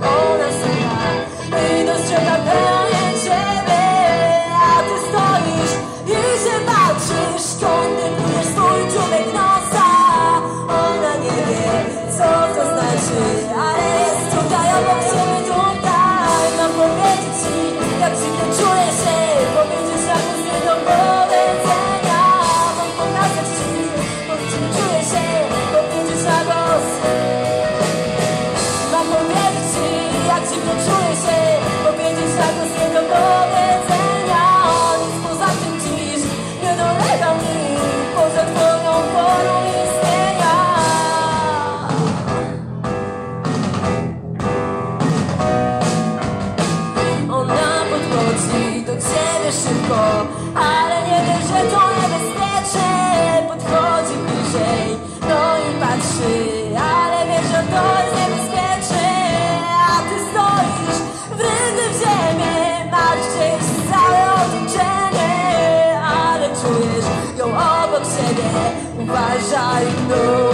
like, oh. Ale nie wiesz, że to nie wystarczy Podchodzi bliżej, no i patrzy Ale wiesz, że to jest niebezpieczne. A ty stoisz w ryzy w ziemię Masz gdzieś całe otoczenie Ale czujesz ją obok siebie. Uważaj, no.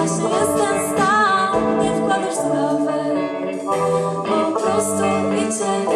też jest ten nie wkładasz po prostu idzie.